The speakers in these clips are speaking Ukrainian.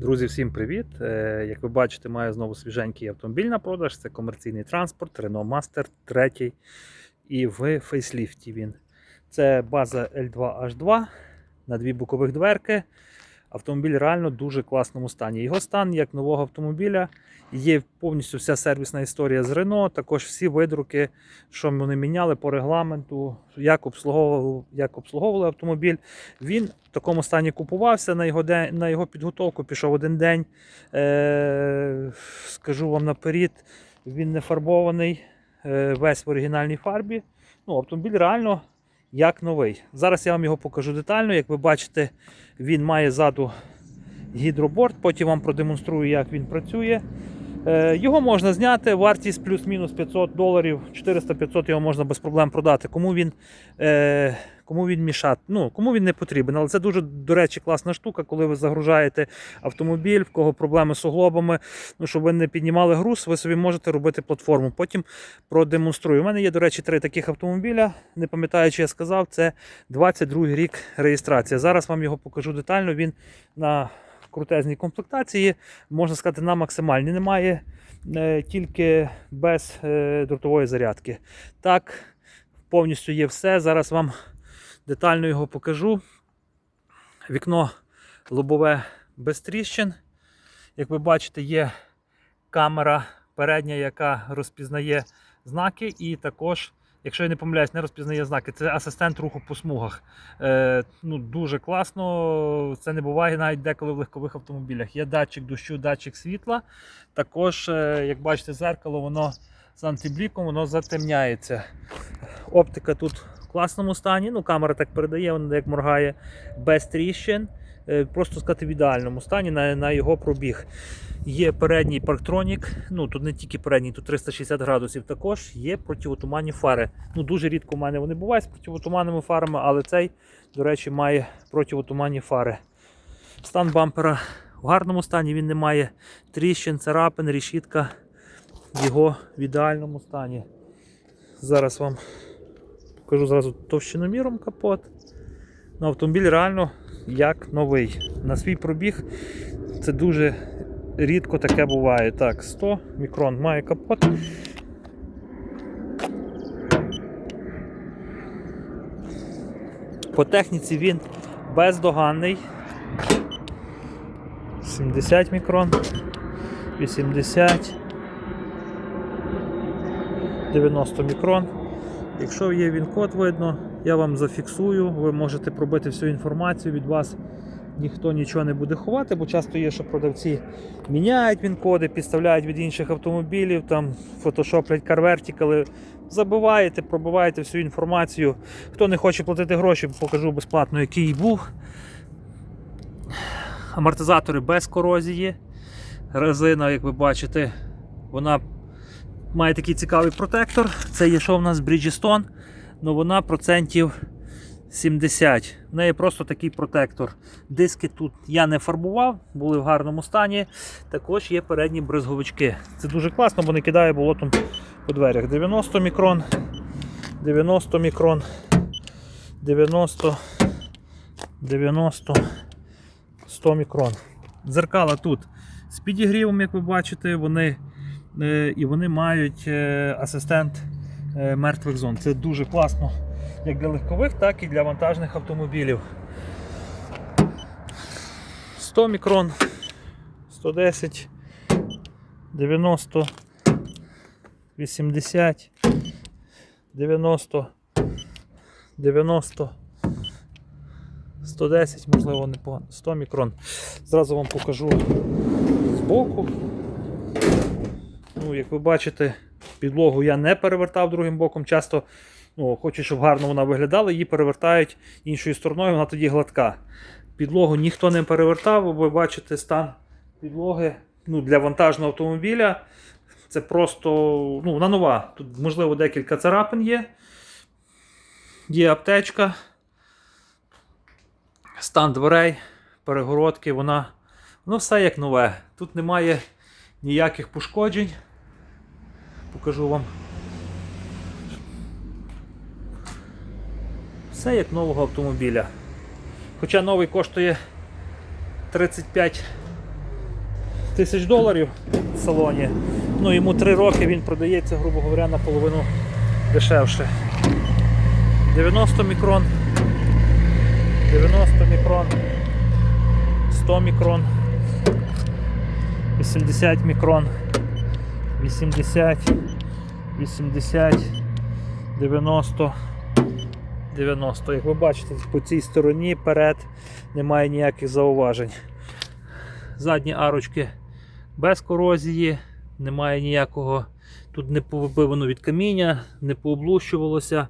Друзі, всім привіт! Е, Як ви бачите, маю знову свіженький автомобіль на продаж. Це комерційний транспорт Renault Master 3 і в фейсліфті він. Це база L2H2 на дві бокових дверки. Автомобіль реально в дуже класному стані. Його стан як нового автомобіля. Є повністю вся сервісна історія з Renault, також всі видруки, що вони міняли по регламенту, як обслуговували, як обслуговували автомобіль. Він в такому стані купувався. На його день, на його підготовку пішов один день. Е, скажу вам наперед, він не фарбований, е, весь в оригінальній фарбі. Ну, автомобіль реально як новий. Зараз я вам його покажу детально. Як ви бачите, він має ззаду гідроборд, потім вам продемонструю, як він працює. Е, Його можна зняти, вартість плюс-мінус 500 доларів, 400-500 його можна без проблем продати. Кому він, е, кому він мішати, ну, кому він не потрібен. Але це дуже, до речі, класна штука, коли ви загружаєте автомобіль, в кого проблеми з суглобами, ну, щоб ви не піднімали груз, ви собі можете робити платформу. Потім продемонструю. У мене є, до речі, три таких автомобіля. Не пам'ятаю, чи я сказав, це 22 рік реєстрація. Зараз вам його покажу детально. Він на крутезній комплектації, можна сказати, на максимальній. Немає е, тільки без е, дротової зарядки. Так, повністю є все. Зараз вам детально його покажу. Вікно лобове без тріщин. Як ви бачите, є камера передня, яка розпізнає знаки, і також, якщо я не помиляюсь, не розпізнає знаки. Це асистент руху по смугах. Е, ну, дуже класно. Це не буває навіть деколи в легкових автомобілях. Є датчик дощу, датчик світла. Також, е, як бачите, зеркало, воно з антибліком, воно затемняється. Оптика тут в класному стані. Ну, камера так передає, вона як моргає без тріщин. Е, Просто сказати в ідеальному стані на, на його пробіг. Є передній парктронік, ну тут не тільки передній, тут 360 градусів також є противотуманні фари. Ну Дуже рідко в мене вони бувають з противотуманними фарами, але цей, до речі, має противотуманні фари. Стан бампера в гарному стані, він не має тріщин, царапин, рішітка його в ідеальному стані. Зараз вам покажу зразу товщиноміром капот. Ну, автомобіль реально як новий. На свій пробіг це дуже рідко таке буває. Так, 100 мікрон має капот. По техніці він бездоганний. 70 мікрон, 80, 90 мікрон. Якщо є він код видно, я вам зафіксую, ви можете пробити всю інформацію від вас. Ніхто нічого не буде ховати, бо часто є, що продавці міняють він-коди, підставляють від інших автомобілів, там фотошоплять карвертикали. Забиваєте, пробиваєте всю інформацію. Хто не хоче платити гроші, покажу безплатно, який був. Амортизатори без корозії. Резина, як ви бачите, вона має такий цікавий протектор. Це є що в нас Bridgestone, але вона процентів 70. В неї просто такий протектор. Диски тут я не фарбував, були в гарному стані. Також є передні бризговички. Це дуже класно, бо не кидає болотом по дверях. 90 мікрон, 90 мікрон, 90, 90, 100 мікрон. Дзеркала тут з підігрівом, як ви бачите, вони, е, і вони мають е, асистент мертвих зон. Це дуже класно як для легкових, так і для вантажних автомобілів. 100 мікрон, 110, 90, 80, 90, 90, 110, можливо, непогано, 100 мікрон. Зразу вам покажу збоку. Ну, як ви бачите, підлогу я не перевертав другим боком. Часто ну, хочуть, щоб гарно вона виглядала, її перевертають іншою стороною, вона тоді гладка. Підлогу ніхто не перевертав, ви бачите стан підлоги ну, для вантажного автомобіля. Це просто ну, вона нова. Тут, можливо, декілька царапин є. Є аптечка. Стан дверей, перегородки, вона. Воно все як нове. Тут немає ніяких пошкоджень. Покажу вам. Все як нового автомобіля. Хоча новий коштує 35 тисяч доларів в салоні. Ну, йому 3 роки він продається, грубо говоря, наполовину дешевше. 90 мікрон. 90 мікрон. 100 мікрон. 80 мікрон. 80. 80. 90. 90. Як ви бачите, по цій стороні перед немає ніяких зауважень. Задні арочки без корозії, немає ніякого, тут не повибивано від каміння, не пооблущувалося.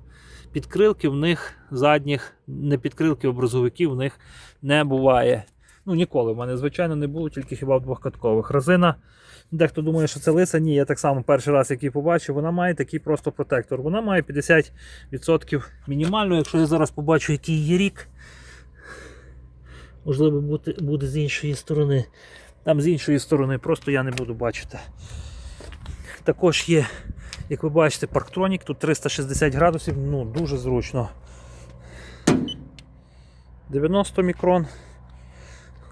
Підкрилки в них задніх, не підкрилки образовиків в них не буває. Ну ніколи в мене, звичайно, не було, тільки хіба в двохкаткових. Резина. Дехто думає, що це лиса. Ні, я так само перший раз, як її побачив, вона має такий просто протектор. Вона має 50% мінімально. Якщо я зараз побачу, який її рік, можливо, буде, буде з іншої сторони. Там з іншої сторони, просто я не буду бачити. Також є, як ви бачите, парктронік, тут 360 градусів, ну дуже зручно. 90 мікрон.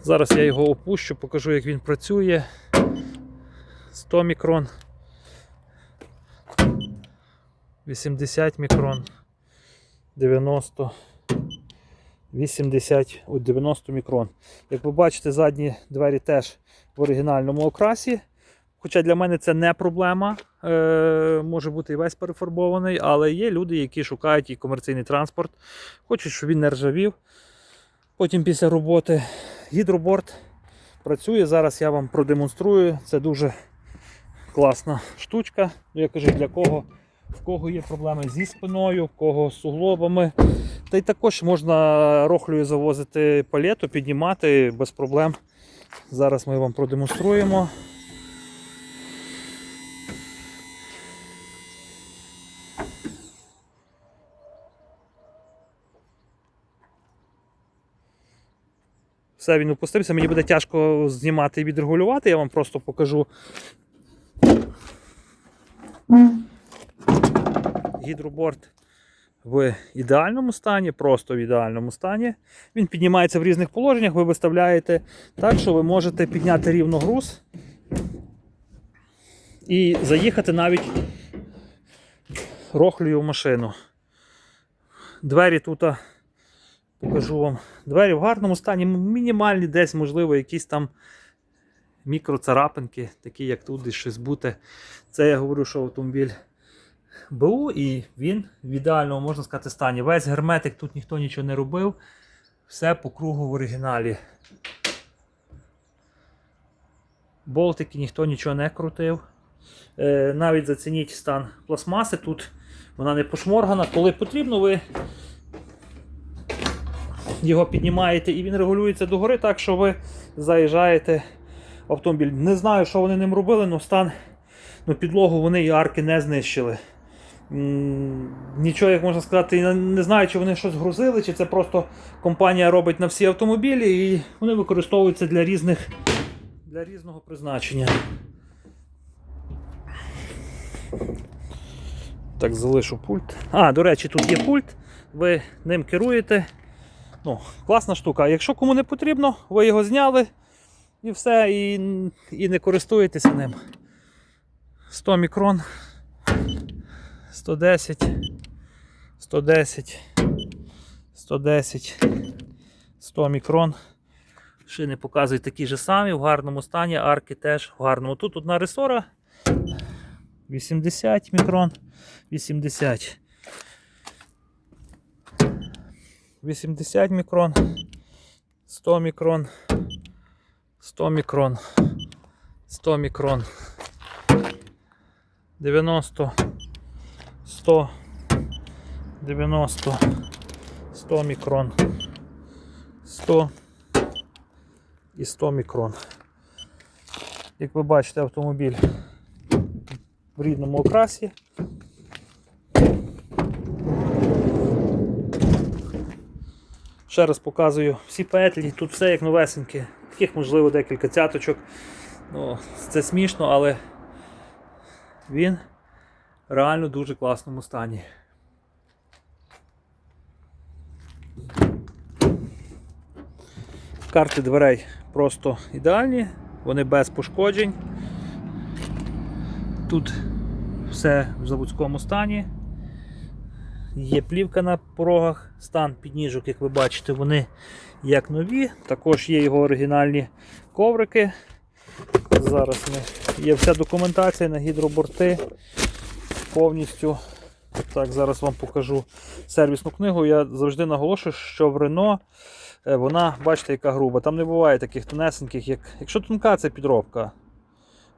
Зараз я його опущу, покажу, як він працює. 100 мікрон. 80 мікрон. 90. 80, от 90 мікрон. Як ви бачите, задні двері теж в оригінальному окрасі. Хоча для мене це не проблема. Е, може бути і весь перефарбований, але є люди, які шукають і комерційний транспорт, хочуть, щоб він не ржавів. Потім після роботи гідроборд працює. Зараз я вам продемонструю. Це дуже класна штучка. Ну, Я кажу, для кого, в кого є проблеми зі спиною, в кого з суглобами. Та й також можна рохлею завозити палету, піднімати без проблем. Зараз ми вам продемонструємо. Все, він опустився, мені буде тяжко знімати і відрегулювати, я вам просто покажу. Гідроборд в ідеальному стані, просто в ідеальному стані. Він піднімається в різних положеннях, ви виставляєте так, що ви можете підняти рівно груз і заїхати навіть рохлею машину. Двері тут, покажу вам, двері в гарному стані, мінімальні десь, можливо, якісь там мікроцарапинки, такі як тут десь щось бути. Це я говорю, що автомобіль БУ і він в ідеальному, можна сказати, стані. Весь герметик тут ніхто нічого не робив. Все по кругу в оригіналі. Болтики ніхто нічого не крутив. Е, навіть зацініть стан пластмаси. Тут вона не пошморгана. Коли потрібно, ви його піднімаєте і він регулюється догори, так що ви заїжджаєте автомобіль. Не знаю, що вони ним робили, але стан ну, підлогу вони і арки не знищили. Нічого, як можна сказати, не знаю, чи вони щось грузили, чи це просто компанія робить на всі автомобілі, і вони використовуються для різних для різного призначення. Так, залишу пульт. А, до речі, тут є пульт, ви ним керуєте. Ну, класна штука. Якщо кому не потрібно, ви його зняли і все, і, і не користуєтеся ним. 100 мікрон, 110, 110, 110, 100 мікрон. Шини показують такі ж самі, в гарному стані, арки теж в гарному. Тут одна ресора 80 мікрон, 80. 80 мікрон, 100 мікрон, 100 мікрон, 100 мікрон, 90, 100, 90, 100 мікрон, 100 і 100 мікрон. Як ви бачите, автомобіль в рідному окрасі. Ще раз показую всі петлі, тут все як новесеньке. Таких, можливо, декілька цяточок. Ну, це смішно, але він реально дуже класному стані. Карти дверей просто ідеальні. вони без пошкоджень. Тут все в заводському стані. Є плівка на порогах, стан підніжок, як ви бачите, вони як нові. Також є його оригінальні коврики. Зараз ми... є вся документація на гідроборти повністю. Так, зараз вам покажу сервісну книгу. Я завжди наголошую, що в Рено е, вона, бачите, яка груба. Там не буває таких тонесеньких, як. Якщо тонка, це підробка.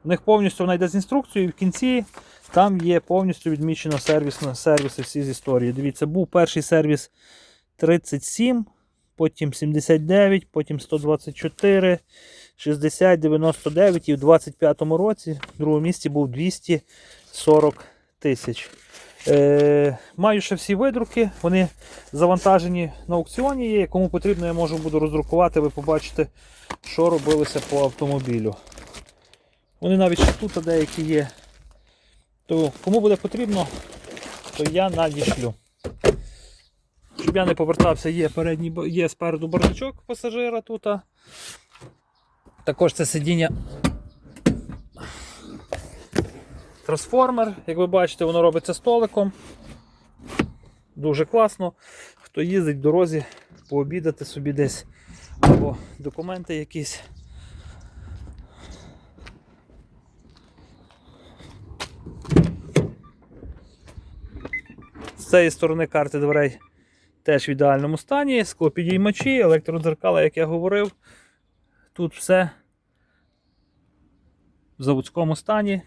В них повністю вона йде з інструкцією, і в кінці там є повністю відмічено сервісно, сервіси всі з історії. Дивіться, був перший сервіс 37, потім 79, потім 124, 60, 99 і в 25-му році в другому місці був 240 тисяч. Е, маю ще всі видруки, вони завантажені на аукціоні є. Кому потрібно, я можу буду роздрукувати, ви побачите, що робилося по автомобілю. Вони навіть ще тут деякі є. То кому буде потрібно, то я надішлю. Щоб я не повертався, є передній є спереду бардачок пасажира тут. Також це сидіння. Трансформер, як ви бачите, воно робиться столиком. Дуже класно. Хто їздить в дорозі, пообідати собі десь або документи якісь. З цієї сторони карти дверей теж в ідеальному стані, склопідіймачі, електродзеркала, як я говорив. Тут все в заводському стані.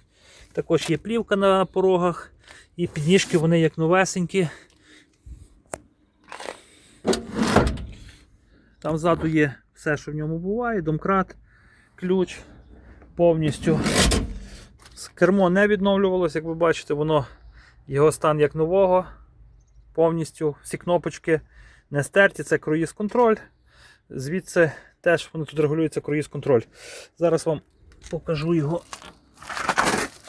Також є плівка на порогах, і підніжки вони як новесенькі. Там ззаду є все, що в ньому буває, домкрат, ключ повністю. Кермо не відновлювалося, як ви бачите, воно його стан як нового. Повністю всі кнопочки не стерті, це круїз контроль. Звідси теж воно тут регулюється круїз контроль. Зараз вам покажу його.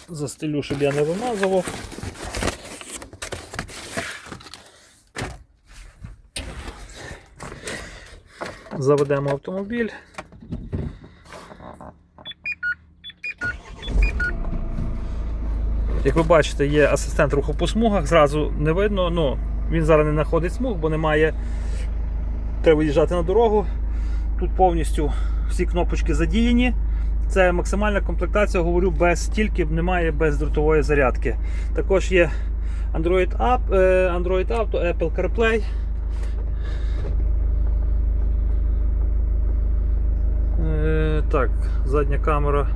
Застелю, щоб я не вимазував. Заведемо автомобіль. Як ви бачите, є асистент руху по смугах, зразу не видно. Ну, він зараз не знаходить смуг, бо немає. Треба виїжджати на дорогу. Тут повністю всі кнопочки задіяні. Це максимальна комплектація, говорю, без тільки немає бездротової зарядки. Також є Android App, е, Android Auto, Apple CarPlay. Е, Так, задня камера.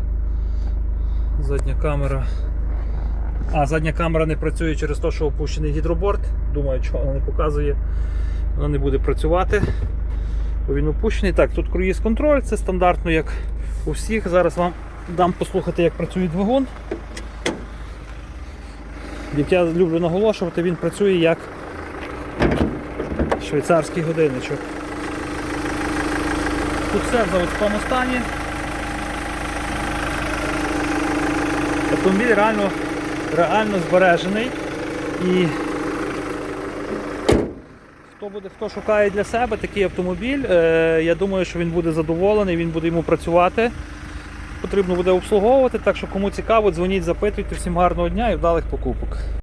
Задня камера. А, задня камера не працює через те, що опущений гідроборд. Думаю, чого вона не показує. Вона не буде працювати. Бо він опущений. Так, тут круїз контроль, це стандартно, як у всіх. Зараз вам дам послухати, як працює двигун. Як я люблю наголошувати, він працює як швейцарський годинничок. Тут все в заводському стані. Автомобіль реально, реально збережений і хто буде, хто шукає для себе такий автомобіль, е, я думаю, що він буде задоволений, він буде йому працювати. Потрібно буде обслуговувати, так що кому цікаво, дзвоніть, запитуйте. Всім гарного дня і вдалих покупок.